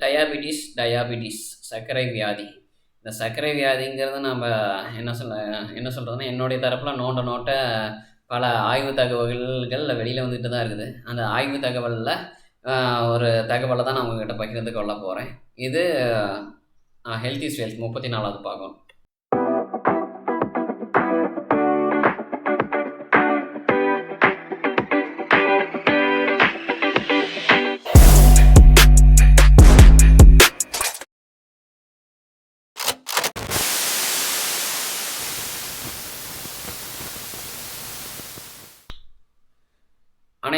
Diabetes diabetes சர்க்கரை வியாதி. இந்த சர்க்கரை வியாதிங்கிறது நம்ம என்ன சொல்ல என்ன சொல்கிறதுனா என்னுடைய தரப்பில் நோண்ட நோட்ட பல ஆய்வு தகவல்கள் வெளியில் வந்துட்டு தான் இருக்குது. அந்த ஆய்வு தகவலில் ஒரு தகவலை தான் நான் உங்ககிட்ட பகிர்ந்து கொள்ள போகிறேன் இது ஹெல்த் இஸ் வெல்த் முப்பத்தி நாலாவது பார்க்கணும்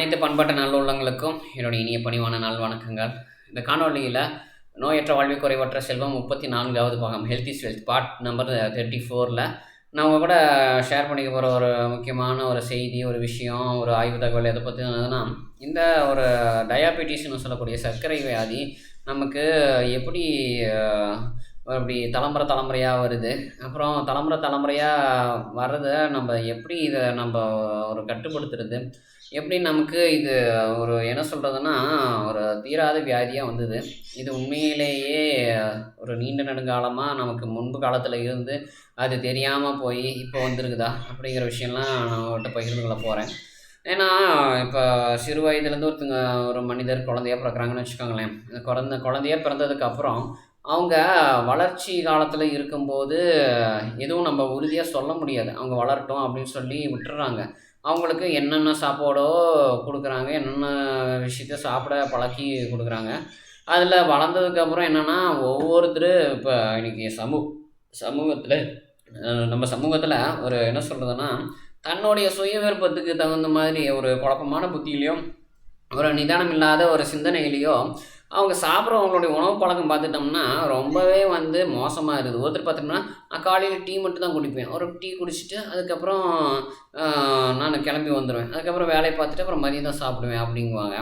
அனைத்து பண்பாட்டு நல்லுள்ளங்களுக்கும் என்னுடைய இனிய பணிவான நாள் வணக்கங்கள். இந்த காணொலியில் நோயற்ற வாழ்வை குறைவற்ற செல்வம் முப்பத்தி நான்காவது பாகம் health is wealth part number thirty ஃபோரில் நான் உங்கள் கூட ஷேர் பண்ணிக்க போகிற ஒரு முக்கியமான ஒரு செய்தி ஒரு விஷயம் ஒரு ஆய்வு தகவல் எதை பற்றி என்னதுன்னா இந்த ஒரு டயாபெட்டிஸ்னு சொல்லக்கூடிய சர்க்கரை வியாதி நமக்கு எப்படி அப்படி தலைமுறை தலைமுறையாக வருது அப்புறம் தலைமுறை தலைமுறையாக வர்றதை நம்ம எப்படி இதை நம்ம ஒரு கட்டுப்படுத்துறது எப்படி நமக்கு இது ஒரு என்ன சொல்கிறதுன்னா ஒரு தீராத வியாதியாக வந்தது. இது உண்மையிலேயே ஒரு நீண்ட நெடுங்காலமாக நமக்கு முன்பு காலத்தில் இருந்து அது தெரியாமல் போய் இப்போ வந்திருக்குதா? அப்படிங்கிற விஷயம்லாம் நான் அவர்கிட்ட பகிர்ந்து கொள்ள போகிறேன் ஏன்னா இப்போ சிறு வயதுலேருந்து ஒருத்தங்க ஒரு மனிதர் குழந்தையா பிறக்கிறாங்கன்னு வச்சுக்கோங்களேன். குழந்த குழந்தையாக பிறந்ததுக்கப்புறம் அவங்க வளர்ச்சி காலத்தில் இருக்கும்போது எதுவும் நம்ம உறுதியாக சொல்ல முடியாது. அவங்க வளரட்டும் அப்படின்னு சொல்லி விட்டுறாங்க. அவங்களுக்கு என்னென்ன சாப்பாடோ கொடுக்குறாங்க என்னென்ன விஷயத்த சாப்பிட பழக்கி கொடுக்குறாங்க. அதில் வளர்ந்ததுக்கப்புறம் என்னென்னா ஒவ்வொருத்தர் இப்போ இன்றைக்கி சமூ சமூகத்தில் நம்ம சமூகத்தில் ஒரு என்ன சொல்கிறதுனா தன்னுடைய சுய விருப்பத்துக்கு தகுந்த மாதிரி ஒரு குழப்பமான புத்தியிலையும் ஒரு நிதானம் இல்லாத ஒரு சிந்தனையிலையோ அவங்க சாப்பிட்றவங்களுடைய உணவு பழக்கம் பார்த்துட்டோம்னா ரொம்பவே வந்து மோசமாக இருக்குது. ஒருத்தர் பார்த்தோம்னா நான் காலையில் டீ மட்டும் தான் குடிப்பேன். ஒரு டீ குடிச்சிட்டு அதுக்கப்புறம் நான் கிளம்பி வந்துடுவேன் அதுக்கப்புறம் வேலையை பார்த்துட்டு அப்புறம் மதியம் தான் சாப்பிடுவேன் அப்படிங்குவாங்க.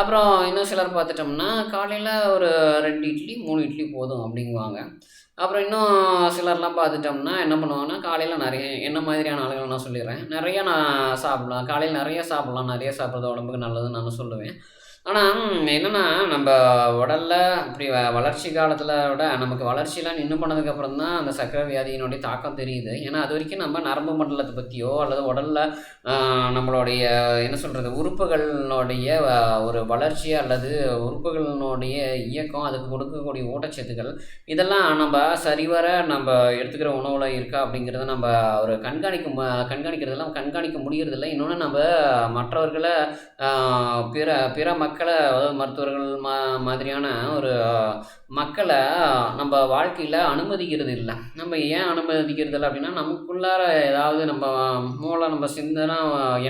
அப்புறம் இன்னும் சிலர் பார்த்துட்டோம்னா காலையில் ஒரு ரெண்டு இட்லி மூணு இட்லி போதும் அப்படிங்குவாங்க. அப்புறம் இன்னும் சிலர்லாம் பார்த்துட்டோம்னா என்ன பண்ணுவாங்கன்னா காலையில் நிறைய என்ன மாதிரியான ஆளுகள் நான் சொல்லிடுறேன். நிறையா நான் சாப்பிட்லாம். காலையில் நிறைய சாப்பிட்லாம். நிறைய சாப்பிட்றது உடம்புக்கு நல்லதுன்னு நான் சொல்லுவேன். ஆனால் என்னென்னா நம்ம உடலில் அப்படி வ வளர்ச்சி காலத்தில் விட நமக்கு வளர்ச்சியெலாம் நின்று பண்ணதுக்கப்புறம் தான் அந்த சர்க்கரை வியாதியினுடைய தாக்கம் தெரியுது. ஏன்னா அது வரைக்கும் நம்ம நரம்பு மண்டலத்தை பற்றியோ அல்லது உடலில் நம்மளுடைய என்ன சொல்கிறது உறுப்புகளினுடைய ஒரு வளர்ச்சி அல்லது உறுப்புகளினுடைய இயக்கம் அதுக்கு கொடுக்கக்கூடிய ஊட்டச்சத்துக்கள் இதெல்லாம் நம்ம சரிவர நம்ம எடுத்துக்கிற உணவில் இருக்கா அப்படிங்கிறத நம்ம ஒரு கண்காணிக்க கண்காணிக்கிறதெல்லாம் கண்காணிக்க முடியறதில்ல. இன்னொன்று நம்ம மற்றவர்களை பிற பிற மக்கள் மக்களை அதாவது மருத்துவர்கள் மா மாதிரியான ஒரு மக்களை நம்ம வாழ்க்கையில் அனுமதிக்கிறது இல்லை. நம்ம ஏன் அனுமதிக்கிறது இல்லை அப்படின்னா நமக்குள்ளார ஏதாவது நம்ம மூளை நம்ம சிந்தனை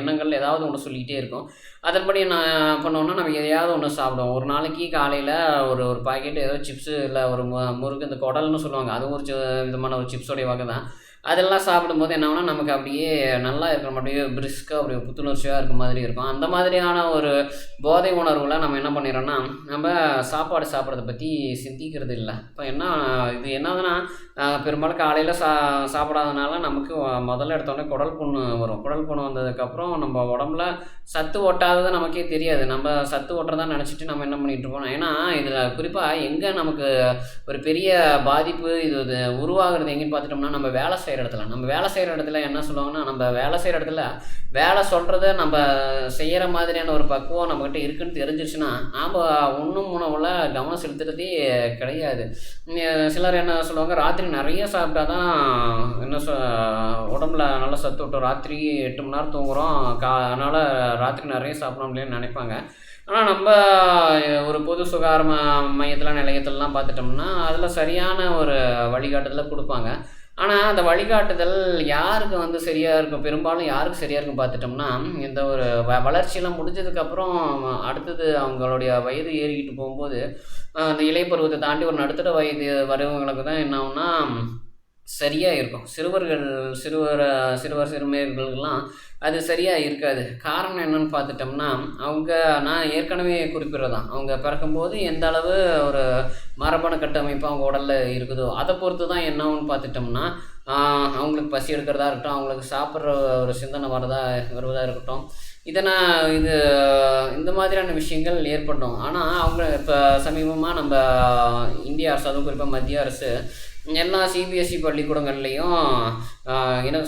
எண்ணங்கள் ஏதாவது ஒன்று சொல்லிக்கிட்டே இருக்கும். அதன்படி நான் பண்ணோன்னா நம்ம எதையாவது ஒன்று சாப்பிடுவோம். ஒரு நாளைக்கு காலையில் ஒரு ஒரு பாக்கெட் ஏதோ சிப்ஸு இல்லை ஒரு முறுக்கு இந்த குடல்னு சொல்லுவாங்க. அதுவும் ஒரு விதமான ஒரு சிப்ஸோடைய வகை தான் அதெல்லாம் சாப்பிடும்போது என்ன ஆகுனா நமக்கு அப்படியே நல்லா இருக்கிற அப்படியே பிரிஸ்காக அப்படியே புத்துணர்ச்சியாக இருக்க மாதிரி இருக்கும். அந்த மாதிரியான ஒரு போதை உணர்வில் நம்ம என்ன பண்ணிடுறோன்னா நம்ம சாப்பாடு சாப்பிட்றத பற்றி சிந்திக்கிறது இல்லை. இப்போ என்ன இது என்னதுன்னா பெரும்பாலும் காலையில் சா சாப்பிடாதனால நமக்கு முதல்ல எடுத்தோடனே குடல் புண்ணு வரும். குடல் புண்ணு வந்ததுக்கப்புறம் நம்ம உடம்புல சத்து ஒட்டாதது நமக்கே தெரியாது. நம்ம சத்து ஒட்டுறதா நினச்சிட்டு நம்ம என்ன பண்ணிகிட்டு இருப்போம் ஏன்னா இதில் குறிப்பாக எங்கே நமக்கு ஒரு பெரிய பாதிப்பு இது உருவாகிறது எங்கேன்னு பார்த்துட்டோம்னா நம்ம வேலை செய்கிற இடத்துல. நம்ம வேலை செய்கிற இடத்துல என்ன சொல்லுவாங்கன்னா நம்ம வேலை செய்கிற இடத்துல வேலை சொல்கிறத நம்ம செய்கிற மாதிரியான ஒரு பக்குவம் நம்மக்கிட்ட இருக்குன்னு தெரிஞ்சிருச்சுன்னா நாம் ஒன்றும் உணவில் கவனம் செலுத்துறதே கிடையாது. சிலர் என்ன சொல்லுவாங்க ராத்திரி நிறைய சாப்பிட்டா தான் என்ன சொ உடம்புல நல்லா சத்து விட்டோம் ராத்திரி எட்டு மணி நேரம் தூங்குகிறோம் கா அதனால் ராத்திரி நிறைய சாப்பிடணும் அப்படின்னு நினைப்பாங்க. ஆனால் நம்ம ஒரு பொது சுகாதார மையத்தில் நிலையத்திலலாம் பார்த்துட்டோம்னா அதில் சரியான ஒரு வழிகாட்டுதலை கொடுப்பாங்க. ஆனால் அந்த வழிகாட்டுதல் யாருக்கு வந்து சரியாக இருக்கும்? பெரும்பாலும் யாருக்கு சரியாக இருக்கும் பார்த்துட்டோம்னா இந்த ஒரு வ வளர்ச்சியெல்லாம் முடிஞ்சதுக்கப்புறம் அடுத்தது அவங்களுடைய வயது ஏறிக்கிட்டு போகும்போது அந்த இலைப்பருவத்தை தாண்டி ஒரு நடுத்தர வயது வரவங்களுக்கு தான் என்ன ஆகும்னா சரியாக இருக்கும். சிறுவர்கள் சிறுவர் சிறுவர் சிறுமியர்களுக்கெல்லாம் அது சரியாக இருக்காது. காரணம் என்னன்னு பார்த்துட்டோம்னா அவங்க நான் ஏற்கனவே குறிப்பிட்றதான் அவங்க பிறக்கும்போது எந்த அளவு ஒரு மரபணு கட்டமைப்பு அவங்க உடலில் இருக்குதோ அதை பொறுத்து தான் என்னன்னு பார்த்துட்டோம்னா அவங்களுக்கு பசி எடுக்கிறதா இருக்கட்டும் அவங்களுக்கு சாப்பிட்ற ஒரு சிந்தனை வரதா வருவதாக இருக்கட்டும் இதை நான் இது இந்த மாதிரியான விஷயங்கள் ஏற்படும் ஆனால் அவங்க இப்போ சமீபமாக நம்ம இந்திய அரசு அதுவும் குறிப்பாக மத்திய அரசு எல்லா சிபிஎஸ்சி பள்ளிக்கூடங்கள்லேயும் என்ன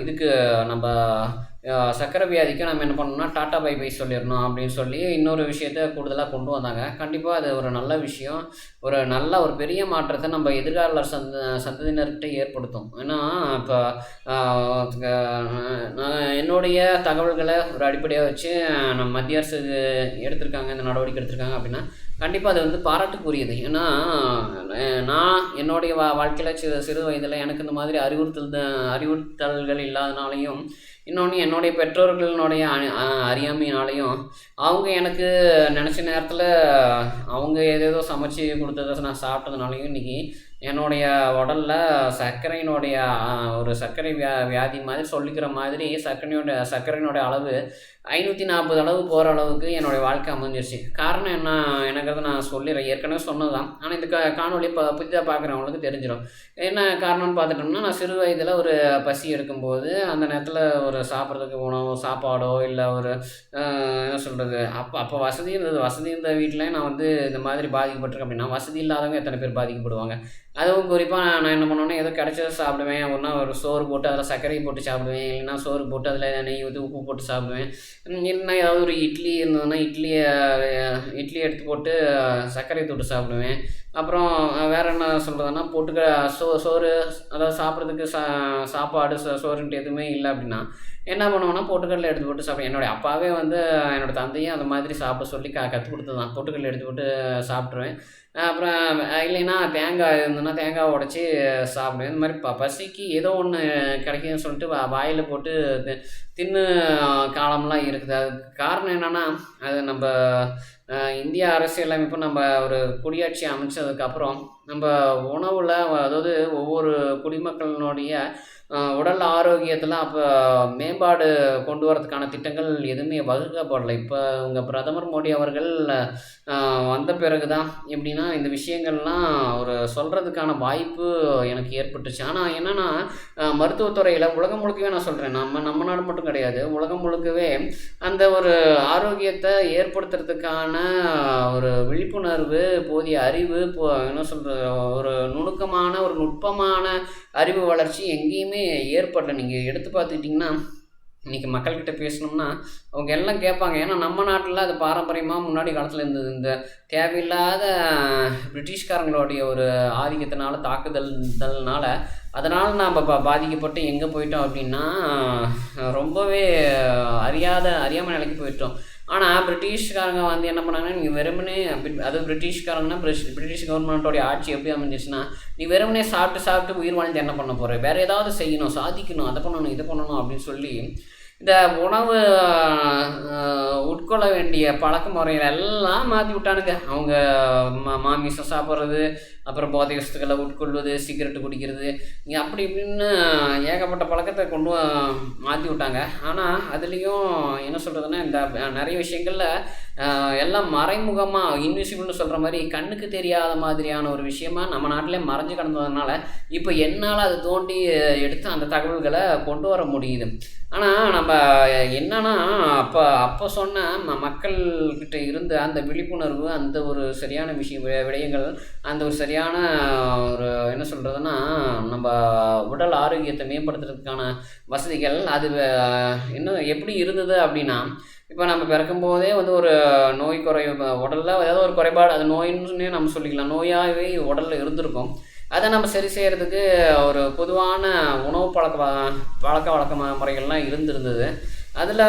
இதுக்கு நம்ம சக்கரை வியாதிக்கும் நம்ம என்ன பண்ணணும்னா டாட்டா பை பை சொல்லிடணும் அப்படின்னு சொல்லி இன்னொரு விஷயத்த கூடுதலாக கொண்டு வந்தாங்க. கண்டிப்பாக அது ஒரு நல்ல விஷயம். ஒரு நல்ல ஒரு பெரிய மாற்றத்தை நம்ம எதிர்கால சந்த சந்ததியினர்கிட்ட ஏற்படுத்தும். ஏன்னா இப்போ நான் என்னுடைய தகவல்களை ஒரு அடிப்படையாக வச்சு நம்ம மத்திய அரசு எடுத்திருக்காங்க இந்த நடவடிக்கை எடுத்திருக்காங்க அப்படின்னா கண்டிப்பாக அது வந்து பாராட்டுக்குரியது. ஏன்னா நான் என்னுடைய வா வாழ்க்கையில் சிறு சிறு வயதில் எனக்கு இந்த மாதிரி அறிவுறுத்தல் அறிவுறுத்தல்கள் இல்லாதனாலையும் இன்னொன்று என்னுடைய பெற்றோர்களினுடைய அறியாமையினாலையும் அவங்க எனக்கு நினச்ச நேரத்தில் அவங்க ஏதேதோ சமைச்சு கொடுத்ததை நான் சாப்பிட்டதுனாலையும் இன்றைக்கி என்னுடைய உடலில் சர்க்கரையினுடைய ஒரு சர்க்கரை வியா வியாதி மாதிரி சொல்லிக்கிற மாதிரி சர்க்கரையோட சர்க்கரையினுடைய அளவு ஐநூற்றி நாற்பது அளவு போகிற அளவுக்கு என்னுடைய வாழ்க்கை அமைஞ்சிருச்சு. காரணம் என்ன? எனக்கிறத நான் சொல்லிடுறேன் ஏற்கனவே சொன்னது தான் ஆனால் இந்த க காணொலி இப்போ புதிதாக பார்க்குறவங்களுக்கு தெரிஞ்சிடும் என்ன காரணம்னு பார்த்துட்டோம்னா நான் சிறு வயதில் ஒரு பசி எடுக்கும்போது அந்த நேரத்தில் ஒரு சாப்பிட்றதுக்கு உணவு சாப்பாடோ இல்லை ஒரு என்ன சொல்கிறது அப்போ அப்போ வசதி இருந்தது. வசதி இருந்த வீட்டில் நான் வந்து இந்த மாதிரி பாதிக்கப்பட்டிருக்கேன் அப்படின்னா வசதி இல்லாதவங்க எத்தனை பேர் பாதிக்கப்படுவாங்க? அதுவும் குறிப்பாக நான் என்ன பண்ணுவேன்னா ஏதோ கிடச்சதை சாப்பிடுவேன். ஒன்றா ஒரு சோறு போட்டு அதில் சர்க்கரை போட்டு சாப்பிடுவேன். இல்லைன்னா சோறு போட்டு அதில் நெய் ஊற்றி உப்பு போட்டு சாப்பிடுவேன். இல்லைன்னா ஏதாவது ஒரு இட்லி இருந்ததுன்னா இட்லியை இட்லி எடுத்து போட்டு சர்க்கரை தொட்டு சாப்பிடுவேன். அப்புறம் வேறு என்ன சொல்கிறதுனா போட்டுக்க சோ சோறு அதாவது சாப்பிட்றதுக்கு சா சாப்பாடு சோ சோறுன்ட்டு எதுவுமே இல்லை அப்படின்னா என்ன பண்ணுவேன்னா பொட்டுக்கடலை எடுத்து போட்டு சாப்பிடுவேன். என்னுடைய அப்பாவே வந்து என்னோட தந்தையும் அந்த மாதிரி சாப்பிட சொல்லி க கற்றுக் கொடுத்து தான் பொட்டுக்கடலை எடுத்து போட்டு சாப்பிட்ருவேன் அப்புறம் இல்லைன்னா தேங்காய் இருந்ததுன்னா தேங்காய் உடச்சி சாப்பிடுவேன். இந்த மாதிரி ப பசிக்கு ஏதோ ஒன்று கிடைக்குதுன்னு சொல்லிட்டு வா வாயில் போட்டு தின்னு காலம்லாம் இருக்குது. அதுக்கு காரணம் என்னென்னா அது நம்ம இந்திய அரசியலமைப்பு நம்ம ஒரு குடியாட்சி அமைச்சதுக்கப்புறம் நம்ம உணவில் அதாவது ஒவ்வொரு குடிமக்களினுடைய உடல் ஆரோக்கியத்தில் அப்போ மேம்பாடு கொண்டு வரதுக்கான திட்டங்கள் எதுவுமே வகுக்கப்படலை. இப்போ உங்கள் பிரதமர் மோடி அவர்கள் வந்த பிறகு தான் எப்படின்னா இந்த விஷயங்கள்லாம் ஒரு சொல்கிறதுக்கான வாய்ப்பு எனக்கு ஏற்பட்டுச்சு. ஆனால் என்னென்னா மருத்துவத்துறையில் உலகம் முழுக்கவே நான் சொல்கிறேன் நம்ம நம்ம நாடு மட்டும் கிடையாது. உலகம் முழுக்கவே அந்த ஒரு ஆரோக்கியத்தை ஏற்படுத்துறதுக்கான ஒரு விழிப்புணர்வு போதிய அறிவு போ என்ன சொல்கிற ஒரு நுணுக்கமான ஒரு நுட்பமான அறிவு வளர்ச்சி எங்கேயுமே ஏற்படல. நீங்கள் எடுத்து பார்த்துக்கிட்டிங்கன்னா இன்றைக்கி மக்கள்கிட்ட பேசணும்னா அவங்க எல்லாம் கேட்பாங்க. ஏன்னா நம்ம நாட்டில் அது பாரம்பரியமாக முன்னாடி காலத்தில் இருந்தது. இந்த தேவையில்லாத பிரிட்டிஷ்காரங்களுடைய ஒரு ஆதிக்கத்தினால தாக்குதல்னால அதனால் நாம் இப்போ பாதிக்கப்பட்டு எங்கே போயிட்டோம் அப்படின்னா ரொம்பவே அறியாத அறியாமல் நிலைக்கு போயிட்டோம். ஆனால் பிரிட்டிஷ்காரங்க வந்து என்ன பண்ணாங்கன்னா நீங்கள் வெறுமனே அது பிரிட்டிஷ்காரங்கன்னா பிரிட்டிஷ் கவர்மெண்ட்டோடைய ஆட்சி எப்படி அமைஞ்சிச்சுன்னா நீ வெறுமனே சாப்பிட்டு சாப்பிட்டு உயிர் வாழ்ந்து என்ன பண்ண போகிற வேறு ஏதாவது செய்யணும் சாதிக்கணும் அதை பண்ணணும் இதை பண்ணணும் அப்படின்னு சொல்லி இந்த உணவு உட்கொள்ள வேண்டிய பழக்க முறைகள் எல்லாம் மாற்றி விட்டானுங்க. அவங்க மா மாமிசம் சாப்பிட்றது அப்புறம் போதை வஸ்துக்களை உட்கொள்வது சிகரெட்டு குடிக்கிறது இங்கே அப்படி இப்படின்னு ஏகப்பட்ட பழக்கத்தை கொண்டு வ- மாற்றி விட்டாங்க. ஆனால் அதுலேயும் என்ன சொல்கிறதுன்னா இந்த நிறைய விஷயங்களில் எல்லாம் மறைமுகமாக இன்விசிபிள்னு சொல்கிற மாதிரி கண்ணுக்கு தெரியாத மாதிரியான ஒரு விஷயமா நம்ம நாட்டிலே மறைஞ்சு கிடந்ததுனால இப்போ என்னால் அது தோண்டி எடுத்து அந்த தகவல்களை கொண்டு வர முடியுது. ஆனால் நம்ம என்னன்னா அப்போ அப்போ சொன்ன மக்கள்கிட்ட இருந்த அந்த விழிப்புணர்வு அந்த ஒரு சரியான விஷயம் வி- விடயங்கள் அந்த ஒரு சரியான ஒரு என்ன சொல்கிறதுன்னா நம்ம உடல் ஆரோக்கியத்தை மேம்படுத்துறதுக்கான வசதிகள் அது இன்னும் எப்படி இருந்தது அப்படின்னா இப்போ நம்ம பிறக்கும் போதே வந்து ஒரு நோய் குறை உடலில் ஏதாவது ஒரு குறைபாடு அது நோயின்னு நம்ம சொல்லிக்கலாம். நோயாகவே உடலில் இருந்திருக்கும். அதை நம்ம சரி செய்கிறதுக்கு ஒரு பொதுவான உணவு பழக்க வ- பழக்க வழக்க முறைகள்லாம் இருந்திருந்தது. அதில்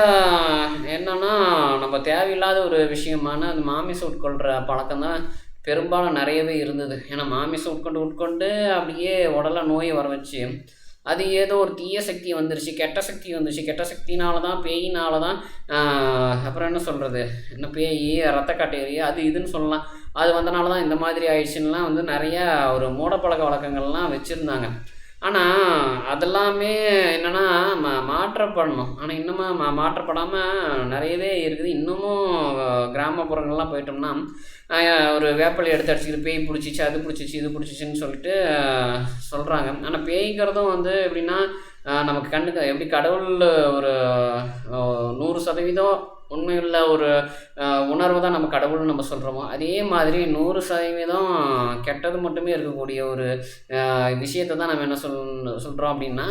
என்னன்னா நம்ம தேவையில்லாத ஒரு விஷயமான அந்த மாமிசம் உட்கொள்கிற பழக்கம் தான் பெரும்பாலும் நிறையவே இருந்தது. ஏன்னா மாமிசம் உட்கொண்டு உட்கொண்டு அப்படியே உடலை நோயை வர வச்சு அது ஏதோ ஒரு தீய சக்தி வந்துருச்சு கெட்ட சக்தி வந்துருச்சு. கெட்ட சக்தினால தான் பேயினால தான் அப்புறம் என்ன சொல்கிறது என்ன பேய் ரத்த காட்டேரி அது இதுன்னு சொல்லலாம். அது வந்தனால தான் இந்த மாதிரி ஆயிடுச்சுன்னா வந்து நிறையா ஒரு மூடப்பழக்க வழக்கங்கள்லாம் வச்சுருந்தாங்க. ஆனால் அதெல்லாமே என்னென்னா மா மாற்றப்படணும். ஆனால் இன்னமும் மா மாற்றப்படாமல் நிறையவே இருக்குது. இன்னமும் கிராமப்புறங்கள்லாம் போயிட்டோம்னா ஒரு வேப்பிலை எடுத்து அடிச்சுக்கிட்டு பேய் பிடிச்சிச்சு அது பிடிச்சிச்சு இது பிடிச்சிச்சின்னு சொல்லிட்டு சொல்கிறாங்க ஆனால் பேய்ங்கிறதும் வந்து எப்படின்னா நமக்கு கண்ணுக்கு எப்படி கடவுள் ஒரு நூறு சதவீதம் உண்மையுள்ள ஒரு உணர்வு தான் நம்ம கடவுள்னு நம்ம சொல்கிறோமோ அதே மாதிரி நூறு சதவீதம் கெட்டது மட்டுமே இருக்கக்கூடிய ஒரு விஷயத்தை தான் நம்ம என்ன சொல் சொல்கிறோம் அப்படின்னா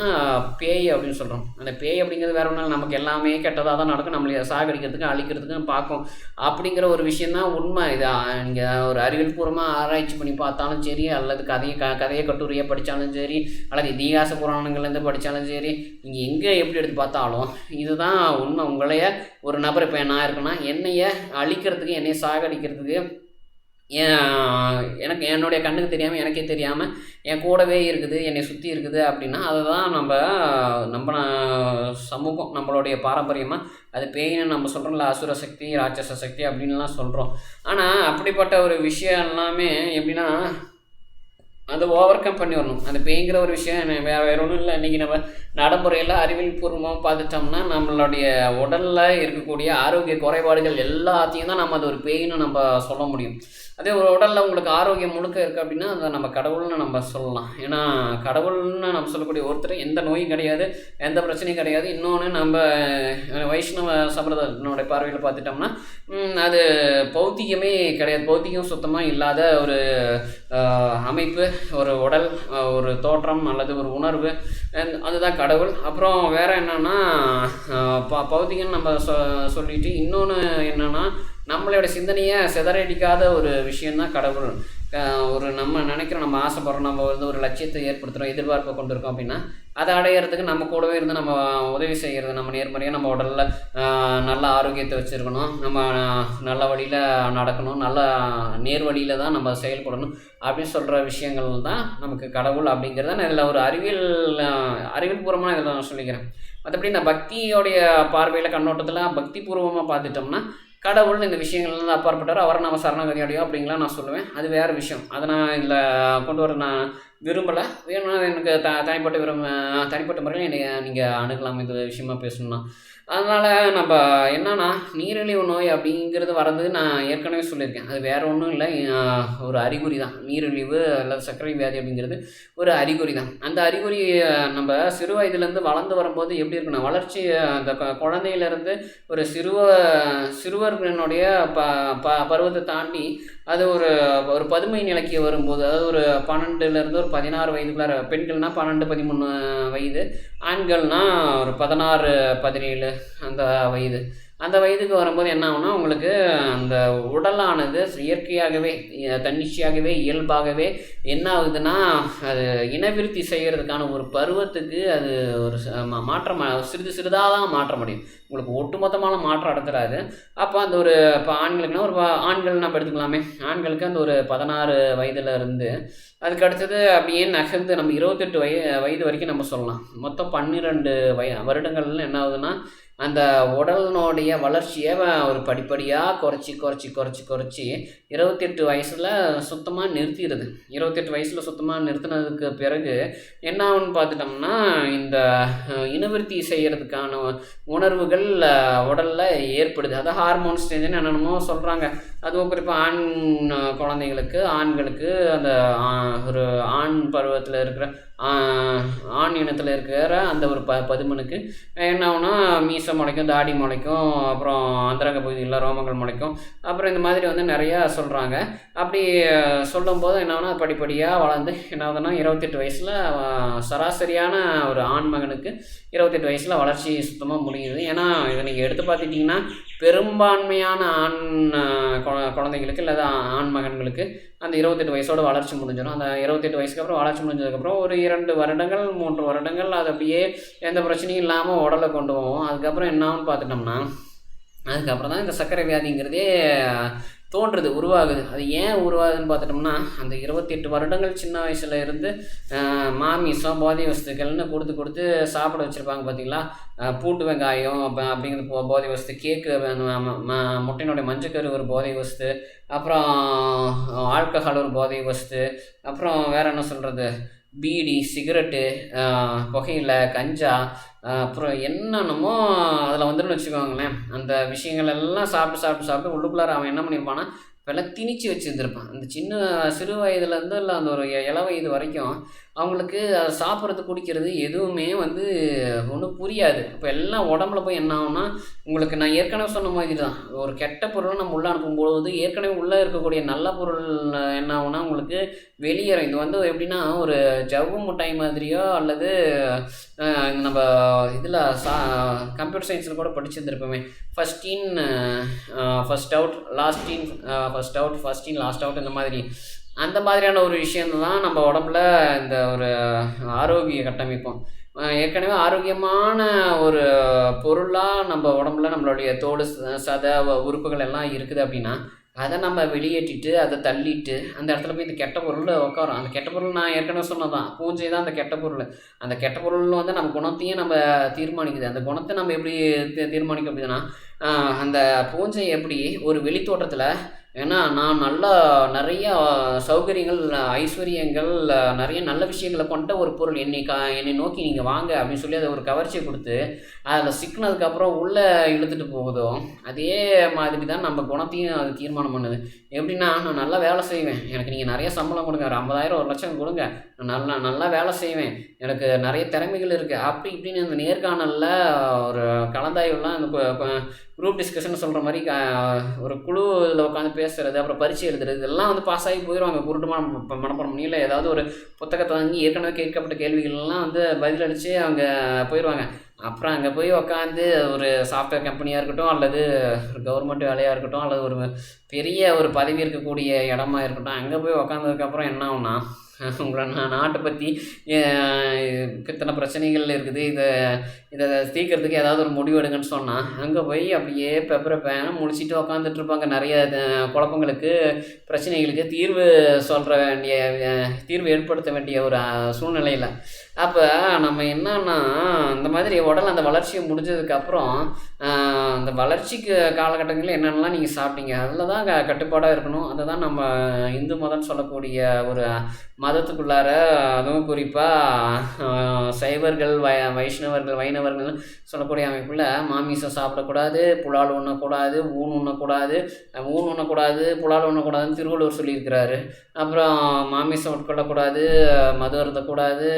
பேய் அப்படின்னு சொல்கிறோம் அந்த பேய் அப்படிங்கிறது வேற ஒன்றும் நமக்கு எல்லாமே கெட்டதாக தான் நடக்கும். நம்மளை சாகடிக்கிறதுக்கு அழிக்கிறதுக்கு பார்க்கும். அப்படிங்கிற ஒரு விஷயந்தான் உண்மை. இது நீங்கள் ஒரு அறிவியல் பூர்வமாக ஆராய்ச்சி பண்ணி பார்த்தாலும் சரி அல்லது கதையை க கதையை கட்டுரையை படித்தாலும் சரி அல்லது இதிகாச புராணங்கள்லேருந்து படித்தாலும் சரி நீங்கள் எங்கே எப்படி எடுத்து பார்த்தாலும் இதுதான் உண்மை. உங்களைய ஒரு நபரை இப்போ நான் இருக்கேன்னா என்னைய அழிக்கிறதுக்கு என்னைய சாகடிக்கிறதுக்கு ஏன் எனக்கு என்னுடைய கண்ணுக்கு தெரியாமல் எனக்கே தெரியாமல் என் கூடவே இருக்குது என்னை சுற்றி இருக்குது அப்படின்னா அதுதான் நம்ம நம்ம சமூகம் நம்மளுடைய பாரம்பரியமாக அது பேயின்னு நம்ம சொல்கிறோம்ல அசுர சக்தி ராட்சச சக்தி அப்படின்லாம் சொல்கிறோம் ஆனால் அப்படிப்பட்ட ஒரு விஷயம் எல்லாமே எப்படின்னா அதை ஓவர் கம் பண்ணி வரணும் அந்த பேய்ங்கிற ஒரு விஷயம் வேறு வேற ஒன்றும் இல்லை. இன்றைக்கி நம்ம நடைமுறையில் அறிவியல் பூர்வமாக பார்த்துட்டோம்னா நம்மளுடைய உடலில் இருக்கக்கூடிய ஆரோக்கிய குறைபாடுகள் எல்லாத்தையும் தான் நம்ம அது ஒரு பேயின்னு நம்ம சொல்ல முடியும். அதே ஒரு உடலில் உங்களுக்கு ஆரோக்கியம் முழுக்க இருக்குது அப்படின்னா அதை நம்ம கடவுள்னு நம்ம சொல்லலாம். ஏன்னா கடவுள்னு நம்ம சொல்லக்கூடிய ஒருத்தர் எந்த நோயும் கிடையாது எந்த பிரச்சனையும் கிடையாது. இன்னொன்று நம்ம வைஷ்ணவ சம்பிரதாயத்தினுடைய பார்வையில் பார்த்துட்டோம்னா அது பௌத்திகமே கிடையாது. பௌத்திகம் சுத்தமாக இல்லாத ஒரு அமைப்பு. ஒரு உடல் ஒரு தோற்றம் அல்லது ஒரு உணர்வு அதுதான் கடவுள். அப்புறம் வேற என்னன்னா ப பௌத்திகன்னு நம்ம சொ சொல்லிட்டு இன்னொன்று என்னன்னா நம்மளோட சிந்தனையை சிதறடிக்காத ஒரு விஷயந்தான் கடவுள் ஒரு நம்ம நினைக்கிறோம் நம்ம ஆசைப்படுறோம் நம்ம வந்து ஒரு லட்சியத்தை ஏற்படுத்துகிறோம் எதிர்பார்ப்பை கொண்டு இருக்கோம் அப்படின்னா அதை அடையிறதுக்கு நம்ம கூடவே இருந்து நம்ம உதவி செய்கிறது நம்ம நேர்மறையாக நம்ம உடலில் நல்ல ஆரோக்கியத்தை வச்சுருக்கணும் நம்ம நல்ல வழியில் நடக்கணும் நல்ல நேர் வழியில் தான் நம்ம செயல்படணும் அப்படின்னு சொல்கிற விஷயங்கள் தான் நமக்கு கடவுள் அப்படிங்கிறத நான் இதில் ஒரு அறிவியல் அறிவியல் பூர்வமாக இதில் நான் சொல்லிக்கிறேன். மற்றபடி இந்த பக்தியோடைய பார்வையில் கண்ணோட்டத்தில் பக்தி பூர்வமாக பார்த்துட்டோம்னா கடவுள் இந்த விஷயங்கள்லாம் அப்பாற்பட்டார் அவரை நம்ம சரணாகதி அடையும் அப்படிங்கலாம் நான் சொல்லுவேன். அது வேறு விஷயம். அதை நான் இதில் கொண்டு வர நான் விரும்பலை. வேணும்னா எனக்கு த தனிப்பட்ட விரும்ப தனிப்பட்ட முறையில் என்னை நீங்கள் அணுகலாம். இந்த விஷயமா பேசணும்னா. அதனால் நம்ம என்னன்னா நீரிழிவு நோய் அப்படிங்கிறது வர்றது நான் ஏற்கனவே சொல்லியிருக்கேன். அது வேறு ஒன்றும் இல்லை. ஒரு அறிகுறி தான். நீரிழிவு அல்லது சர்க்கரை வியாதி அப்படிங்கிறது ஒரு அறிகுறி தான். அந்த அறிகுறி நம்ம சிறு வயதுலேருந்து வளர்ந்து வரும்போது எப்படி இருக்குன்னா வளர்ச்சி அந்த குழந்தையிலேருந்து ஒரு சிறுவ சிறுவர்களுடைய ப ப பருவத்தை தாண்டி அது ஒரு ஒரு பதுமை நிலைக்கு வரும்போது அதாவது ஒரு பன்னெண்டுலேருந்து ஒரு பதினாறு வயதுக்குள்ளார பெண்கள்னால் பன்னெண்டு பதிமூணு வயது ஆண்கள்னால் ஒரு பதினாறு பதினேழு அந்த வயது. அந்த வயதுக்கு வரும்போது என்ன ஆகும்னா உங்களுக்கு அந்த உடலானது இயற்கையாகவே தன்னிச்சையாகவே இயல்பாகவே என்ன ஆகுதுன்னா அது இனவிருத்தி செய்கிறதுக்கான ஒரு பருவத்துக்கு அது ஒரு மாற்றம் சிறிது சிறிதாக தான் மாற்ற முடியும். உங்களுக்கு ஒட்டுமொத்தமான மாற்றம் நடத்துறாது அப்போ அந்த ஒரு இப்போ ஆண்களுக்குனா ஒரு ஆண்கள் நம்ம எடுத்துக்கலாமே. ஆண்களுக்கு அந்த ஒரு பதினாறு வயதில் இருந்து அதுக்கு அடுத்தது அப்படியே நகர்ந்து நம்ம இருபத்தெட்டு வய வயது வரைக்கும் நம்ம சொல்லலாம். மொத்தம் பன்னிரெண்டு வய வருடங்கள்ல என்ன ஆகுதுன்னா அந்த உடலினுடைய வளர்ச்சியை ஒரு படிப்படியாக குறைச்சி குறைச்சி குறைச்சி குறைச்சி இருபத்தெட்டு வயசில் சுத்தமாக நிறுத்திடுது. இருபத்தெட்டு வயசில் சுத்தமாக நிறுத்தினதுக்கு பிறகு என்ன ஆகும்னு பார்த்துட்டோம்னா இந்த இனவிருத்தி செய்கிறதுக்கான உணர்வுகள் உடலில் ஏற்படுது. அதான் ஹார்மோன் சேஞ்சுன்னு என்னென்னமோ சொல்கிறாங்க அதுவும் குறிப்பாக ஆண் குழந்தைங்களுக்கு ஆண்களுக்கு அந்த ஒரு ஆண் பருவத்தில் இருக்கிற ஆண் இனத்தில் இருக்கிற அந்த ஒரு ப பதுமனுக்கு என்ன ஆகுனா மீசை முளைக்கும் தாடி முளைக்கும் அப்புறம் அந்தரங்க பகுதியில் ரோமங்கள் முளைக்கும். அப்புறம் இந்த மாதிரி வந்து நிறையா சொல்கிறாங்க அப்படி சொல்லும்போது என்ன ஆகுனா படிப்படியாக வளர்ந்து என்ன ஆகுதுன்னா இருபத்தெட்டு வயசில் சராசரியான ஒரு ஆண் மகனுக்கு இருபத்தெட்டு வயசில் வளர்ச்சி சுத்தமாக முடியுது. ஏன்னா இதை நீங்கள் எடுத்து பார்த்துட்டிங்கன்னா பெரும்பான்மையான ஆண் குழந்தைங்களுக்கு இல்லை ஆண் மகன்களுக்கு அந்த இருபத்தெட்டு வயசோட வளர்ச்சி முடிஞ்சிடும் அந்த இருபத்தெட்டு வயசுக்கு அப்புறம் வளர்ச்சி முடிஞ்சதுக்கப்புறம் ஒரு இரண்டு வருடங்கள் மூன்று வருடங்கள் அது அப்படியே எந்த பிரச்சனையும் இல்லாமல் உடலை கொண்டு போவோம் அதுக்கப்புறம் என்ன ஆகும்னு பார்த்துட்டோம்னா அதுக்கப்புறம் தான் இந்த சர்க்கரை வியாதிங்கிறதே தோன்றுது உருவாகுது. அது ஏன் உருவாகுதுன்னு பார்த்துட்டோம்னா அந்த இருபத்தெட்டு வருடங்கள் சின்ன வயசுல இருந்து மாமிசம் போதை வஸ்துக்கள்னு கொடுத்து கொடுத்து சாப்பிட வச்சுருப்பாங்க பார்த்தீங்களா? பூட்டு வெங்காயம் அப்ப- அப்படிங்கிறது போ போதை வஸ்து கேக்கு முட்டையினுடைய மஞ்சக்கரு ஒரு போதை வஸ்து அப்புறம் ஆல்கஹால் ஒரு போதை வஸ்து அப்புறம் வேற என்ன சொல்கிறது பீடி சிகரெட்டு புகையில கஞ்சா அப்புறம் என்னென்னமோ அதில் வந்துன்னு வச்சுக்கோங்களேன். அந்த விஷயங்கள் எல்லாம் சாப்பிட்டு சாப்பிட்டு சாப்பிட்டு உள்ளுக்குள்ளார அவன் என்ன பண்ணியிருப்பான்னா இப்போல்லாம் திணிச்சு வச்சுருந்துருப்பான். அந்த சின்ன சிறு வயதுலேருந்து இல்லை அந்த ஒரு இள வயது வரைக்கும் அவங்களுக்கு அதை சாப்பிட்றது குடிக்கிறது எதுவுமே வந்து ஒன்றும் புரியாது. இப்போ எல்லாம் உடம்புல போய் என்ன ஆகும்னா உங்களுக்கு நான் ஏற்கனவே சொன்ன மாதிரி தான் ஒரு கெட்ட பொருளை நம்ம உள்ளே அனுப்பும்போது ஏற்கனவே உள்ளே இருக்கக்கூடிய நல்ல பொருள் என்ன ஆகும்னா உங்களுக்கு வெளியேறும். இது வந்து எப்படின்னா ஒரு ஜவ்வு மிட்டாய் மாதிரியோ அல்லது நம்ம இதில் சா கம்ப்யூட்டர் சயின்ஸில் கூட படிச்சிருந்துருப்போமே. First in first out last in first out first in last out இந்த மாதிரி. அந்த மாதிரியான ஒரு விஷயம் தான் நம்ம உடம்புல இந்த ஒரு ஆரோக்கிய கட்டமைப்போம். ஏற்கனவே ஆரோக்கியமான ஒரு பொருளாக நம்ம உடம்புல நம்மளுடைய தோல் சத உறுப்புகள் எல்லாம் இருக்குது அப்படின்னா அதை நம்ம வெளியேற்றிட்டு அதை தள்ளிட்டு அந்த இடத்துல போய் இந்த கெட்ட பொருள் உட்காரும் அந்த கெட்ட பொருள் நான் ஏற்கனவே சொன்னதான் பூஞ்சை தான் அந்த கெட்ட பொருள். அந்த கெட்ட பொருள் வந்து நம்ம குணத்தையும் நம்ம தீர்மானிக்குது. அந்த குணத்தை நம்ம எப்படி தீர்மானிக்க அப்படின்னா அந்த பூஞ்சை எப்படி ஒரு வெளித்தோட்டத்தில் ஏன்னா நான் நல்லா நிறைய சௌகரியங்கள் ஐஸ்வர்யங்கள் நிறைய நல்ல விஷயங்களை கொண்ட ஒரு பொருள். என்னை கா என்னை நோக்கி நீங்கள் வாங்க அப்படின்னு சொல்லி அதை ஒரு கவர்ச்சியை கொடுத்து அதில் சிக்கினதுக்கப்புறம் உள்ளே இழுத்துட்டு போகுதோ அதே மாதிரி தான் நம்ம குணத்தையும் அது தீர்மானம் பண்ணுது. எப்படின்னா நான் நல்லா வேலை செய்வேன். எனக்கு நீங்கள் நிறைய சம்பளம் கொடுங்க. ஒரு ஐம்பதாயிரம் ஒரு லட்சம் கொடுங்க. நான் நல்லா நல்லா வேலை செய்வேன். எனக்கு நிறைய திறமைகள் இருக்குது அப்படி இப்படின்னு அந்த நேர்காணலில் ஒரு கலந்தாய்வுலாம் அந்த குரூப் டிஸ்கஷன் சொல்கிற மாதிரி ஒரு குழு இதில் உட்காந்து பேசுறது அப்புறம் பரிச்சை எழுதுறது இதெல்லாம் வந்து பாஸ் ஆகி போயிடுவாங்க குருட்டுமான மனப்பாடம் முடியல ஏதாவது ஒரு புத்தகத்தை வாங்கி ஏற்கனவே கேட்கப்பட்ட கேள்விகள்லாம் வந்து பதிலளித்து அவங்க போயிடுவாங்க அப்புறம் அங்கே போய் உக்காந்து ஒரு சாஃப்ட்வேர் கம்பெனியாக இருக்கட்டும் அல்லது ஒரு கவர்மெண்ட் வேலையாக இருக்கட்டும் அல்லது ஒரு பெரிய ஒரு பதவி இருக்கக்கூடிய இடமா இருக்கட்டும் அங்கே போய் உக்காந்ததுக்கப்புறம் என்ன ஆகும்னா உங்களை நான் நாட்டை பற்றி இத்தனை பிரச்சனைகள் இருக்குது. இதை இதை தீக்கிறதுக்கு ஏதாவது ஒரு முடிவு எடுங்கன்னு சொன்னால் அங்கே போய் அப்படியே பெப்பரை பேன முடிச்சுட்டு உக்காந்துட்ருப்பாங்க. நிறைய குழப்பங்களுக்கு பிரச்சனைகளுக்கு தீர்வு சொல்கிற வேண்டிய தீர்வு ஏற்படுத்த வேண்டிய ஒரு சூழ்நிலையில். அப்போ நம்ம என்னன்னா இந்த மாதிரி உடல் அந்த வளர்ச்சியை முடிஞ்சதுக்கப்புறம் அந்த வளர்ச்சிக்கு காலகட்டங்களில் என்னென்னலாம் நீங்கள் சாப்பிட்டீங்க? அதில் தான் கட்டுப்பாடாக இருக்கணும். அதை தான் நம்ம இந்து மதம் சொல்லக்கூடிய ஒரு மதத்துக்குள்ளார அதுவும் குறிப்பாக சைவர்கள் வை வைஷ்ணவர்கள் வைணவர்கள் சொல்லக்கூடிய அமைப்பில் மாமிசம் சாப்பிடக்கூடாது புலால் உண்ணக்கூடாது ஊன் உண்ணக்கூடாது ஊன் உண்ணக்கூடாது புலால் உண்ணக்கூடாதுன்னு திருவள்ளுவர் சொல்லியிருக்கிறாரு. அப்புறம் மாமிசம் உட்கொள்ளக்கூடாது மது அருந்தக்கூடாது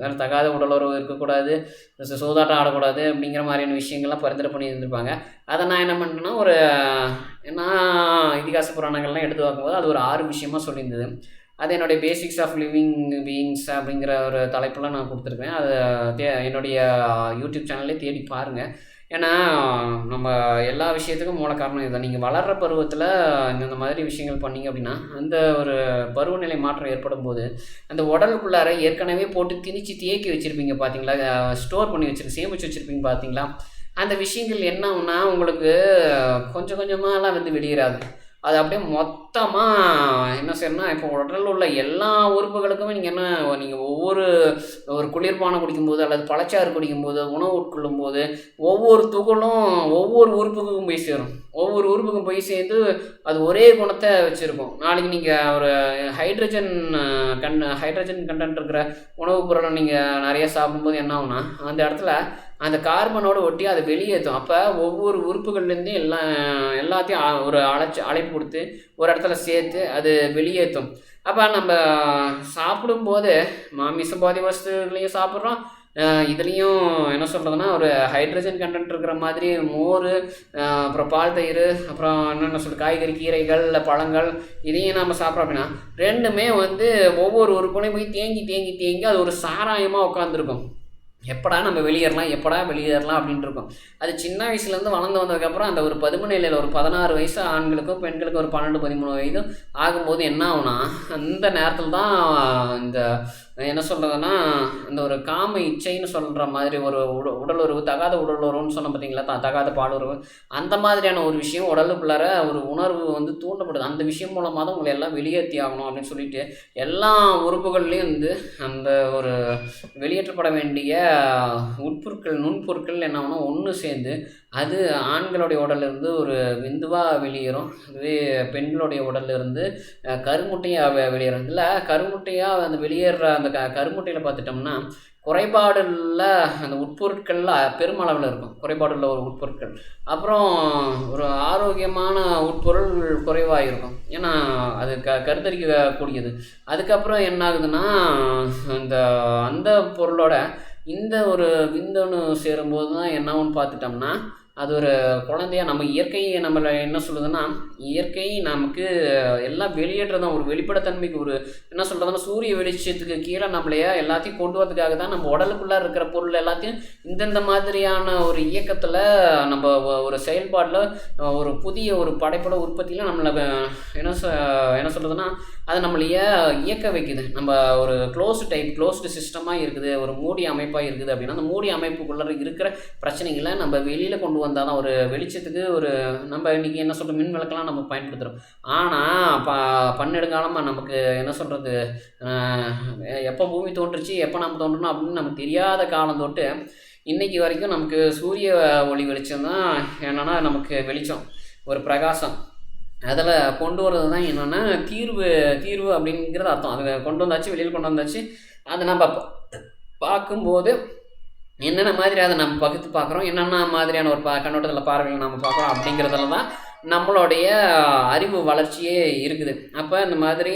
வேறு தகாத உடலுறவு இருக்கக்கூடாது சூதாட்டம் ஆடக்கூடாது அப்படிங்கிற மாதிரியான விஷயங்கள்லாம் பரிந்துரை பண்ணி இருந்திருப்பாங்க அதை நான் என்ன பண்ணுறேன்னா ஒரு நான் இதிகாச புராணங்கள்லாம் எடுத்து பார்க்கும்போது அது ஒரு ஆறு விஷயமா சொல்லியிருந்தது. அது என்னுடைய பேசிக்ஸ் ஆஃப் லிவிங் பீயிங்ஸ் அப்படிங்கிற ஒரு தலைப்பில் நான் கொடுத்துருக்கேன். அது தே என்னுடைய யூடியூப் சேனல்லே தேடி பாருங்கள் ஏன்னா நம்ம எல்லா விஷயத்துக்கும் மூல காரணம் இதுதான். நீங்கள் வளர்கிற பருவத்தில் இந்த மாதிரி விஷயங்கள் பண்ணீங்க அப்படின்னா அந்த ஒரு பருவநிலை மாற்றம் ஏற்படும் போது அந்த உடலுக்குள்ளார ஏற்கனவே போட்டு திணிச்சு தேக்கி வச்சுருப்பீங்க பார்த்தீங்களா ஸ்டோர் பண்ணி வச்சுரு சேமிச்சு வச்சுருப்பீங்க பார்த்தீங்களா அந்த விஷயங்கள் என்ன உங்களுக்கு கொஞ்சம் கொஞ்சமாலாம் வந்து வெளியேறாது. அது அப்படியே மொத்தமாக என்ன செய்யணும்னா இப்போ உடலில் உள்ள எல்லா உறுப்புகளுக்குமே நீங்கள் என்ன நீங்கள் ஒவ்வொரு ஒரு குளிர்பானம் குடிக்கும்போது அல்லது பழச்சாறு குடிக்கும்போது உணவு உட்கொள்ளும் போது ஒவ்வொரு துகளும் ஒவ்வொரு உறுப்புக்கும் போய் சேரும். ஒவ்வொரு உறுப்புக்கும் போய் சேர்ந்து அது ஒரே குணத்தை வச்சுருக்கும். நாளைக்கு நீங்கள் ஒரு ஹைட்ரஜன் கண் ஹைட்ரஜன் கண்டென்ட் இருக்கிற உணவுப் பொருளை நீங்கள் நிறைய சாப்பிடும்போது என்ன ஆகும்னா அந்த இடத்துல அந்த கார்பனோட ஒட்டி அதை வெளியேற்றும். அப்போ ஒவ்வொரு உறுப்புகள்லேருந்து எல்லா எல்லாத்தையும் ஒரு அழைச்சி அழைப்பு கொடுத்து ஒரு இடத்துல சேர்த்து அது வெளியேற்றும். அப்போ நம்ம சாப்பிடும்போது மாமிச பாதி வஸ்துகளையும் சாப்பிட்றோம். இதுலேயும் என்ன சொல்கிறதுனா ஒரு ஹைட்ரஜன் கண்டென்ட் இருக்கிற மாதிரி மோர் அப்புறம் பால் தயிர் அப்புறம் என்னென்ன சொல்றது காய்கறி கீரைகள் பழங்கள் இதையும் நம்ம சாப்பிட்றோம் அப்படின்னா ரெண்டுமே வந்து ஒவ்வொரு உறுப்புலையும் போய் தேங்கி தேங்கி தேங்கி அது ஒரு சாராயமாக உட்காந்துருக்கும் எப்படா நம்ம வெளியேறலாம் எப்படா வெளியேறலாம் அப்படின்ட்டு இருக்கும். அது சின்ன வயசுலேருந்து வளர்ந்து வந்ததுக்கப்புறம் அந்த ஒரு பதும நிலையில் ஒரு பதினாறு வயசு ஆண்களுக்கும் பெண்களுக்கும் ஒரு பன்னெண்டு பதிமூணு வயதும் ஆகும்போது என்ன ஆகுனா அந்த நேரத்தில் தான் இந்த என்ன சொல்கிறதுன்னா இந்த ஒரு காம இச்சைன்னு சொல்கிற மாதிரி ஒரு உட உடல் உறவு தகாத உடல் உறவுன்னு சொன்ன பார்த்தீங்களா தான் தகாத பாலுறவு. அந்த மாதிரியான ஒரு விஷயம் உடலுக்குள்ளார ஒரு உணர்வு வந்து தூண்டப்படுது. அந்த விஷயம் மூலமாக தான் உங்களை எல்லாம் வெளியேற்றி ஆகணும் அப்படின்னு சொல்லிட்டு எல்லா உறுப்புகள்லேயும் வந்து அந்த ஒரு வெளியேற்றப்பட வேண்டிய உட்பொருட்கள் நுண்பொருட்கள் என்ன ஒன்று சேர்ந்து அது ஆண்களுடைய உடல்லிருந்து ஒரு விந்துவாக வெளியேறும். அதுவே பெண்களுடைய உடல்லிருந்து கருமுட்டையாக வெளியேறும் இல்லை கருமுட்டையாக அந்த வெளியேற அந்த க கருமுட்டையில் பார்த்துட்டோம்னா குறைபாடுள்ள அந்த உட்பொருட்களில் பெருமளவில் இருக்கும். குறைபாடுள்ள ஒரு உட்பொருட்கள். அப்புறம் ஒரு ஆரோக்கியமான உட்பொருள் குறைவாக இருக்கும் ஏன்னா அது க கருத்தரிக்கக்கூடியது. அதுக்கப்புறம் என்ன ஆகுதுன்னா இந்த அந்த பொருளோட இந்த ஒரு விந்தணு சேரும்போது தான் என்ன பார்த்துட்டோம்னா அது ஒரு குழந்தையா நம்ம இயற்கை நம்மளை என்ன சொல்லுதுன்னா இயற்கை நமக்கு எல்லாம் வெளியேற்றதான் ஒரு வெளிப்படைத்தன்மைக்கு ஒரு என்ன சொல்கிறதுன்னா சூரிய வெளிச்சத்துக்கு கீழே நம்மளைய எல்லாத்தையும் கொண்டு வரதுக்காக தான் நம்ம உடலுக்குள்ளே இருக்கிற பொருள் எல்லாத்தையும் இந்தந்த மாதிரியான ஒரு இயக்கத்தில் நம்ம ஒரு செயல்பாடில் ஒரு புதிய ஒரு படைப்பட உற்பத்தியில் நம்மளை என்ன சொ என்ன சொல்கிறதுன்னா அது நம்மளைய இயக்க வைக்குது. நம்ம ஒரு க்ளோஸ்டு டைப் க்ளோஸ்டு சிஸ்டமாக இருக்குது ஒரு மூடி அமைப்பாக இருக்குது அப்படின்னா அந்த மூடி அமைப்புக்குள்ளே இருக்கிற பிரச்சனைகளை நம்ம வெளியில் கொண்டு வந்தால் தான் ஒரு வெளிச்சத்துக்கு ஒரு நம்ம இன்றைக்கி என்ன சொல்கிற மின் விளக்கெல்லாம் நம்ம பயன்படுத்துகிறோம் ஆனால் ப பன்னெடுங்காலமாக நமக்கு என்ன சொல்கிறது எப்போ பூமி தோன்றுச்சு எப்போ நம்ம தோன்றணும் அப்படின்னு நமக்கு தெரியாத காலம் தொட்டு இன்றைக்கி வரைக்கும் நமக்கு சூரிய ஒளி வெளிச்சம் தான் என்னென்னா நமக்கு வெளிச்சம் ஒரு பிரகாசம். அதில் கொண்டு வர்றது தான் என்னென்னா தீர்வு தீர்வு அப்படிங்கிறது அர்த்தம். அதை கொண்டு வந்தாச்சு வெளியில் கொண்டு வந்தாச்சு அதை நம்ம பா- பார்க்கும்போது என்னென்ன மாதிரி அதை நம்ம பகுத்து பார்க்குறோம் என்னென்ன மாதிரியான ஒரு பா கண்ணோட்டத்தில் பார்வையில் நம்ம பார்க்குறோம் அப்படிங்கிறதுல தான் நம்மளுடைய அறிவு வளர்ச்சியே இருக்குது. அப்போ இந்த மாதிரி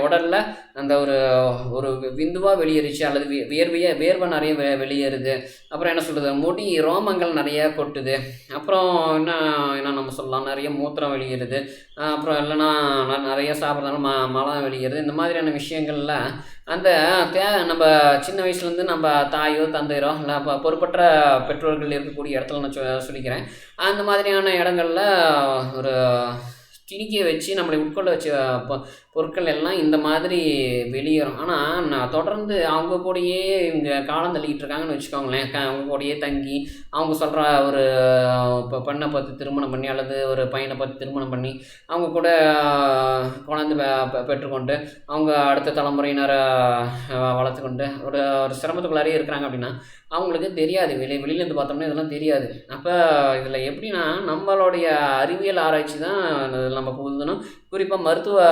உடலில் அந்த ஒரு ஒரு விந்துவாக வெளியேறிச்சு அல்லது வியர்வையாக வியர்வைய வேர்வை நிறைய வெ- வெளியேறுது. அப்புறம் என்ன சொல்கிறது முடி ரோமங்கள் நிறையா கொட்டுது. அப்புறம் என்ன என்ன நம்ம சொல்லலாம்? நிறைய மூத்திரம் வெளியேறுது. அப்புறம் இல்லைன்னா நிறைய சாப்பிட்றதுனால ம மலம் வெளியேறுது. இந்த மாதிரியான விஷயங்கள்ல அந்த தே நம்ம சின்ன வயசுலேருந்து நம்ம தாயோ தந்தையரோ இல்லை இப்போ பொறுப்பற்ற பெற்றோர்கள் இருக்கக்கூடிய இடத்துல நான் சொ- சொல்லிக்கிறேன். அந்த மாதிரியான இடங்கள்ல ஒரு திணிக்க வச்சு நம்மளை உட்கொள்ள வச்சு பொருட்கள் எல்லாம் இந்த மாதிரி வெளியேறும். ஆனால் நான் தொடர்ந்து அவங்க கூடயே இவங்க காலம் தள்ளிக்கிட்டு இருக்காங்கன்னு வச்சுக்கோங்களேன். க- அவங்க கூடயே தங்கி அவங்க சொல்கிற ஒரு இப்போ பெண்ணை பார்த்து திருமணம் பண்ணி அல்லது ஒரு பையனை பார்த்து திருமணம் பண்ணி அவங்க கூட குழந்தை பெற்றுக்கொண்டு அவங்க அடுத்த தலைமுறையினரை வளர்த்துக்கொண்டு ஒரு ஒரு சிரமத்துக்குள்ளாரே இருக்கிறாங்க அப்படின்னா அவங்களுக்கு தெரியாது. வெளி வெளியிலேருந்து பார்த்தோம்னா இதெல்லாம் தெரியாது. அப்போ இதில் எப்படின்னா நம்மளுடைய அறிவியல் ஆராய்ச்சி தான் நம்ம புகுந்தணும் குறிப்பாக மருத்துவ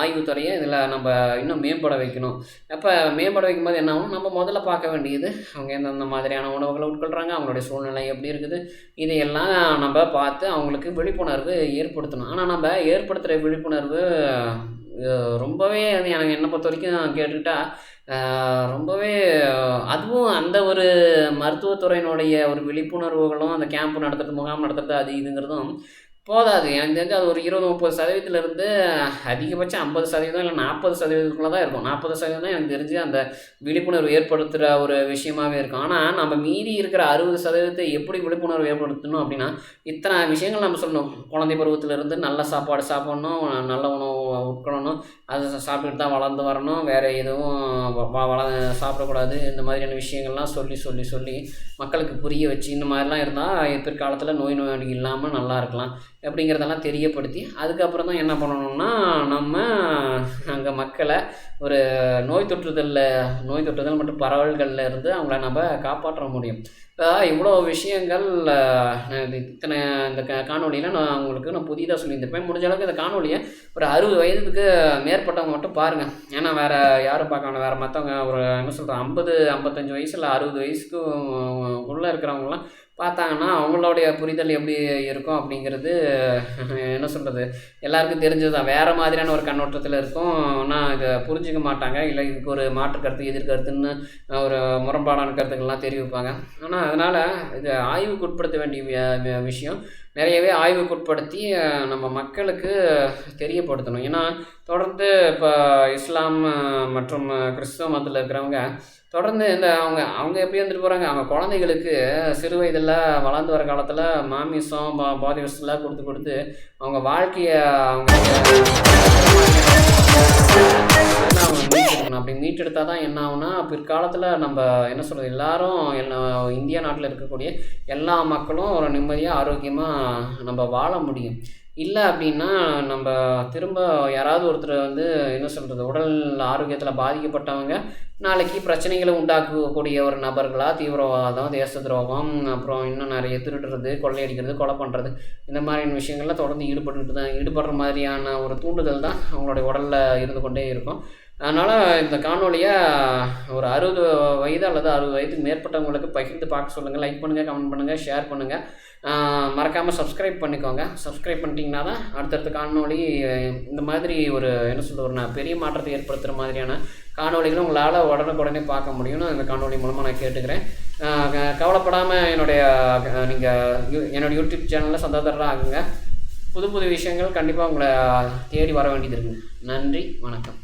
ஆய்வுத்துறையை இதில் நம்ம இன்னும் மேம்பட வைக்கணும். அப்போ மேம்பட வைக்கும்போது என்ன ஆகும்? நம்ம முதல்ல பார்க்க வேண்டியது அவங்க எந்தெந்த மாதிரியான உணவுகளை உட்கொள்கிறாங்க அவங்களுடைய சூழ்நிலை எப்படி இருக்குது இதையெல்லாம் நம்ம பார்த்து அவங்களுக்கு விழிப்புணர்வு ஏற்படுத்தணும். ஆனால் நம்ம ஏற்படுத்துகிற விழிப்புணர்வு ரொம்பவே அது எனக்கு என்னை பொறுத்த வரைக்கும் கேட்டுக்கிட்டால் ரொம்பவே அதுவும் அந்த ஒரு மருத்துவத்துறையினுடைய ஒரு விழிப்புணர்வுகளும் அந்த கேம்ப் நடத்துறது முகாம் நடத்துறது அது இதுங்கிறதும் போதாது. எனக்கு தெரிஞ்சு அது ஒரு இருபது முப்பது சதவீதத்துலேருந்து அதிகபட்சம் ஐம்பது சதவீதம் இல்லை நாற்பது சதவீதத்துக்குள்ளே தான் இருக்கும். நாற்பது சதவீதம் தான் எனக்கு தெரிஞ்சு அந்த விழிப்புணர்வு ஏற்படுத்துகிற ஒரு விஷயமாவே இருக்கும். ஆனால் நம்ம மீதி இருக்கிற அறுபது சதவீதத்தை எப்படி விழிப்புணர்வு ஏற்படுத்தணும் அப்படின்னா இத்தனை விஷயங்கள் நம்ம சொல்லணும். குழந்தை பருவத்திலேருந்து நல்ல சாப்பாடு சாப்பிடணும் நல்ல உணவு உட்கொள்ளணும் அதை சாப்பிட்டுட்டு தான் வளர்ந்து வரணும் வேறு எதுவும் வ- வள சாப்பிடக்கூடாது இந்த மாதிரியான விஷயங்கள்லாம் சொல்லி சொல்லி சொல்லி மக்களுக்கு புரிய வச்சு இந்த மாதிரிலாம் இருந்தால் பிற்காலத்தில் நோய் நோய் இல்லாமல் நல்லா இருக்கலாம். அப்படிங்கிறதெல்லாம் தெரியப்படுத்தி அதுக்கப்புறம் தான் என்ன பண்ணணும்னா நம்ம அங்கே மக்களை ஒரு நோய் தொற்றுதலில் நோய் தொற்றுதல் மற்றும் பரவல்களில் இருந்து அவங்கள நம்ம காப்பாற்ற முடியும். இப்போ இவ்வளோ விஷயங்கள் நான் இத்தனை இந்த காணொலியில் நான் உங்களுக்கு நான் புதிதாக சொல்லியிருந்திருப்பேன். முடிஞ்ச அளவுக்கு இந்த காணொலியை ஒரு அறுபது வயதுக்கு மேற்பட்டவங்க மட்டும் பாருங்கள் ஏன்னா வேறு யாரும் பார்க்கணும் வேறு மற்றவங்க ஒரு என்ன சொல்கிறது ஐம்பது ஐம்பத்தஞ்சு வயசு இல்லை அறுபது வயசுக்கு உள்ளே இருக்கிறவங்களாம் பார்த்தாங்கன்னா அவங்களுடைய புரிதல் எப்படி இருக்கும் அப்படிங்கிறது என்ன சொல்கிறது எல்லாருக்கும் தெரிஞ்சது தான் வேறு மாதிரியான ஒரு கண்ணோட்டத்தில் இருக்கும். ஆனால் இதை புரிஞ்சுக்க மாட்டாங்க. இல்லை இதுக்கு ஒரு மாற்று கருத்து எதிர்கருத்துன்னு ஒரு முரண்பாடான கருத்துக்கள்லாம் தெரிவிப்பாங்க. ஆனால் அதனால் இது ஆய்வுக்கு உட்படுத்த வேண்டிய விஷயம். நிறையவே ஆய்வுக்குட்படுத்தி நம்ம மக்களுக்கு தெரியப்படுத்தணும். ஏன்னா தொடர்ந்து இப்போ இஸ்லாம் மற்றும் கிறிஸ்தவ மதத்தில் இருக்கிறவங்க தொடர்ந்து இந்த அவங்க அவங்க எப்படி வந்துட்டு போகிறாங்க அவங்க குழந்தைகளுக்கு சிறு வயதில் வளர்ந்து வர காலத்தில் மாமிசம் பா பாதி கொடுத்து கொடுத்து அவங்க வாழ்க்கையை அவங்க அப்படி மீட்டெடுத்தால் தான் என்ன ஆகுனா பிற்காலத்தில் நம்ம என்ன சொல்கிறது எல்லாரும் எல்லா இந்தியா நாட்டில் இருக்கக்கூடிய எல்லா மக்களும் ஒரு நிம்மதியாக ஆரோக்கியமாக நம்ம வாழ முடியும். இல்லை அப்படின்னா நம்ம திரும்ப யாராவது ஒருத்தர் வந்து என்ன சொல்கிறது உடல் ஆரோக்கியத்தில் பாதிக்கப்பட்டவங்க நாளைக்கு பிரச்சனைகளை உண்டாக்கக்கூடிய ஒரு நபர்களாக தீவிரவாதம் தேச துரோகம் அப்புறம் இன்னும் நிறைய திருடுறது கொள்ளையடிக்கிறது கொலை பண்ணுறது இந்த மாதிரியான விஷயங்கள்லாம் தொடர்ந்து ஈடுபட்டுட்டு தான் ஈடுபடுற மாதிரியான ஒரு தூண்டுதல் தான் அவங்களுடைய உடலில் இருந்து கொண்டே இருக்கும். அதனால் இந்த காணொலியை ஒரு அறுபது வயது அல்லது அறுபது வயதுக்கு மேற்பட்டவங்களுக்கு பகிர்ந்து பார்க்க சொல்லுங்கள் லைக் பண்ணுங்கள் கமெண்ட் பண்ணுங்கள் ஷேர் பண்ணுங்கள் மறக்காமல் சப்ஸ்கிரைப் பண்ணிக்கோங்க. சப்ஸ்கிரைப் பண்ணிட்டீங்கன்னா தான் அடுத்தடுத்த காணொலி இந்த மாதிரி ஒரு என்ன சொல்ல ஒரு நான் பெரிய மாற்றத்தை ஏற்படுத்துகிற மாதிரியான காணொலிகளும் உங்களால் உடனுக்குடனே பார்க்க முடியும்னு இந்த காணொலி மூலமாக நான் கேட்டுக்கிறேன். கவலைப்படாமல் என்னுடைய நீங்கள் என்னோடய யூடியூப் சேனலில் சந்தாதாரராக ஆகுங்க. புது புது விஷயங்கள் கண்டிப்பாக உங்களை தேடி வர வேண்டியது இருக்குங்க நன்றி வணக்கம்.